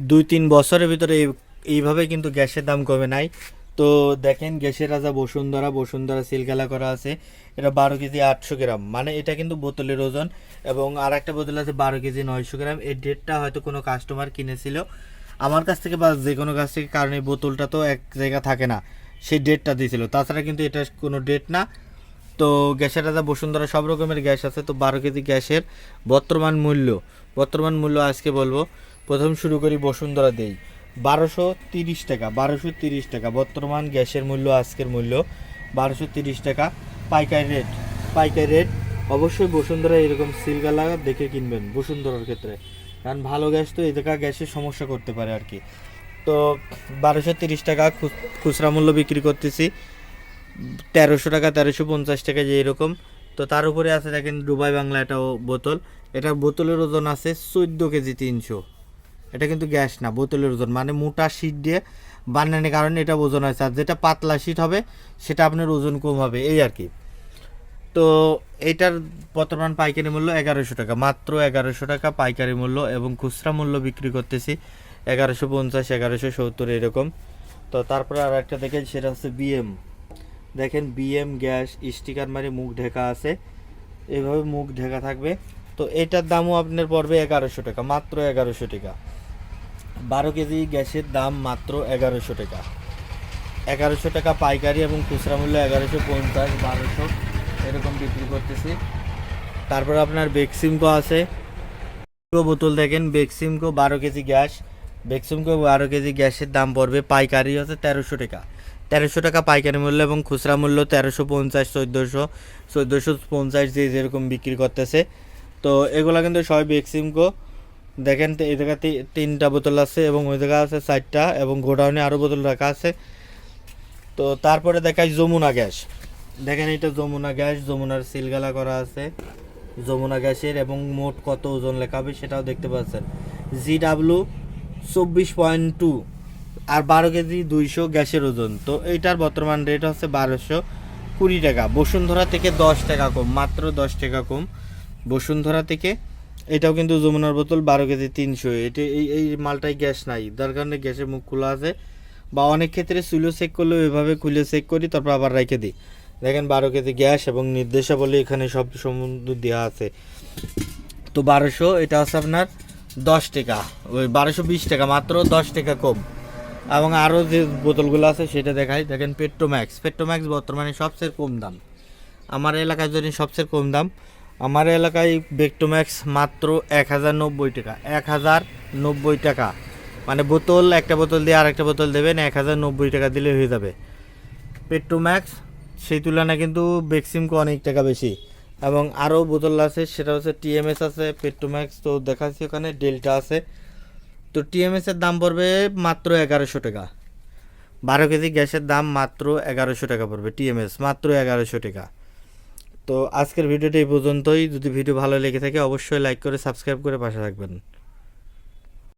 দুই তিন বছরের ভিতরে এই- এইভাবে কিন্তু গ্যাসের দাম কমে নাই। তো দেখেন গ্যাসের রাজা বসুন্ধরা বসুন্ধরা সিলগালা করা আছে। এটা বারো কেজি আটশো গ্রাম। মানে এটা কিন্তু বোতলের ওজন। এবং আর একটা বোতল আছে বারো কেজি নয়শো গ্রাম। এই ডেটটা হয়তো কোনো কাস্টমার কিনেছিল। আমার কাছ থেকে বা যে কোনো কাছ থেকে, কারণ এই বোতলটা তো এক জায়গা থাকে না, সেই ডেটটা দিয়েছিল। তাছাড়া কিন্তু এটা কোনো ডেট না। তো গ্যাসের রাজা বসুন্ধরা সব রকমের গ্যাস আছে। তো বারো কেজি গ্যাসের বর্তমান মূল্য। বর্তমান মূল্য আজকে বলব প্রথম শুরু করি বসুন্ধরা দেই। বারোশো তিরিশ টাকা, বারোশো তিরিশ টাকা। বর্তমান গ্যাসের মূল্য, আজকের মূল্য, বারোশো তিরিশ টাকা। পাইকারি রেট পাইকারি রেট। অবশ্যই বসুন্ধরা এরকম সিলগালা দেখে কিনবেন বসুন্ধরার ক্ষেত্রে। কারণ ভালো গ্যাস তো দেখা গ্যাসের সমস্যা করতে পারে আর কি। তো বারোশো তিরিশ টাকা খুচরা মূল্য বিক্রি করতেছি। তেরোশো টাকা, তেরোশো পঞ্চাশ টাকা যে এরকম। তো তার উপরে আছে দেখেন দুবাই বাংলা একটা ও- বোতল। এটা বোতলের ওজন আছে চোদ্দ কেজি তিনশো। এটা কিন্তু গ্যাস না, বোতলের ওজন। মানে মোটা শীট দিয়ে বানানোর কারণে এটা ওজন আছে আর যেটা পাতলা শীট হবে, সেটা আপনার ওজন কম হবে, এই আর কি। তো এইটার বর্তমান পাইকারি মূল্য এগারোশো টাকা। মাত্র এগারোশো টাকা পাইকারি মূল্য এবং খুচরা মূল্য বিক্রি করতেছি এগারোশো পঞ্চাশ, এগারোশো সত্তর, এরকম। তো তারপরে আর একটা দেখেন, সেটা হচ্ছে বিএম দেখেন বিএম গ্যাস, স্টিকার মারি মুখ ঢেকা আছে। এভাবে মুখ ঢেকা থাকবে। তো এটার দামও আপনার পড়বে এগারোশো টাকা, মাত্র এগারোশো টাকা। বারো কেজি গ্যাসের দাম মাত্র এগারোশো টাকা। এগারোশো টাকা পাইকারি এবং খুচরা মূল্য এগারোশো পঞ্চাশ, বারোশো এরকম বিক্রি করতেছি। তারপর আপনার বেক্সিমকো আছে। বোতল দেখেন, বেক্সিমকো বারো কেজি গ্যাস। বেক্সিমকো বারো কেজি গ্যাসের দাম পড়বে পাইকারি হচ্ছে তেরোশো টাকা। তেরোশো টাকা পাইকারি মূল্য এবং খুচরা মূল্য তেরোশো পঞ্চাশ, চোদ্দোশো চোদ্দোশো পঞ্চাশ দিয়ে যেরকম বিক্রি করতেছে। তো এগুলো কিন্তু সবাই বেক্সিমকো দেখেন, তো এই জায়গাতে তিনটা বোতল আছে এবং ওই জায়গা আছে চারটা এবং গোডাউনে আরও বোতল রাখা আছে। তো তারপরে দেখাই যমুনা গ্যাস। দেখেন এটা যমুনা গ্যাস, যমুনার সিলগালা করা আছে। যমুনা গ্যাসের এবং মোট কত ওজন লেখা হবে সেটাও দেখতে পাচ্ছেন। জি ডাব্লু চব্বিশ পয়েন্ট টু আর বারো কেজি দুইশো গ্যাসের ওজন। তো এইটার বর্তমান রেট হচ্ছে বারোশো কুড়ি টাকা। বসুন্ধরা থেকে দশ টাকা কম, মাত্র দশ টাকা কম। বসুন্ধরা থেকে এটাও কিন্তু যমুনার বোতল বারো কেজি তিনশো। এটা এই এই মালটাই গ্যাস নাই। যার কারণে গ্যাসের মুখ খোলা আছে। বা অনেক ক্ষেত্রে চুলো চেক করলেও এভাবে খুলে চেক করি, তারপর আবার রেখে দিই। দেখেন বারো কেজি গ্যাস এবং নির্দেশাবলী এখানে সব সম্বন্ধ দেওয়া আছে। তো বারোশো, এটা হচ্ছে আপনার দশ টাকা। ওই বারোশো বিশ টাকা, মাত্র দশ টাকা কম। এবং আরও যে বোতলগুলো আছে সেটা দেখাই। দেখেন পেট্রোম্যাক্স পেট্রোম্যাক্স বর্তমানে সবচেয়ে কম দাম। আমার এলাকায় যদি সবচেয়ে কম দাম আমার এলাকায় বেক্টোম্যাক্স মাত্র এক হাজার নব্বই টাকা। এক হাজার নব্বই টাকা। মানে বোতল, একটা বোতল দিয়ে আর একটা বোতল দেবেন, এক হাজার নব্বই টাকা দিলে হয়ে যাবে। পেট্রোম্যাক্স সেই তুলনায় কিন্তু বেক্সিমকো অনেক টাকা বেশি। এবং আরও বোতল আছে, সেটা হচ্ছে টিএমএস আছে পেট্রোম্যাক্স তো দেখাচ্ছি ওখানে ডেল্টা আছে। তো টিএমএস এর দাম পড়বে মাত্র এগারোশো টাকা। বারো কেজি গ্যাসের দাম মাত্র এগারোশো টাকা পড়বে টিএমএস মাত্র এগারোশো টাকা। তো আজকের ভিডিওটা এই পর্যন্তই। যদি ভিডিও ভালো লেগে থাকে, অবশ্যই লাইক করে সাবস্ক্রাইব করে পাশে থাকবেন।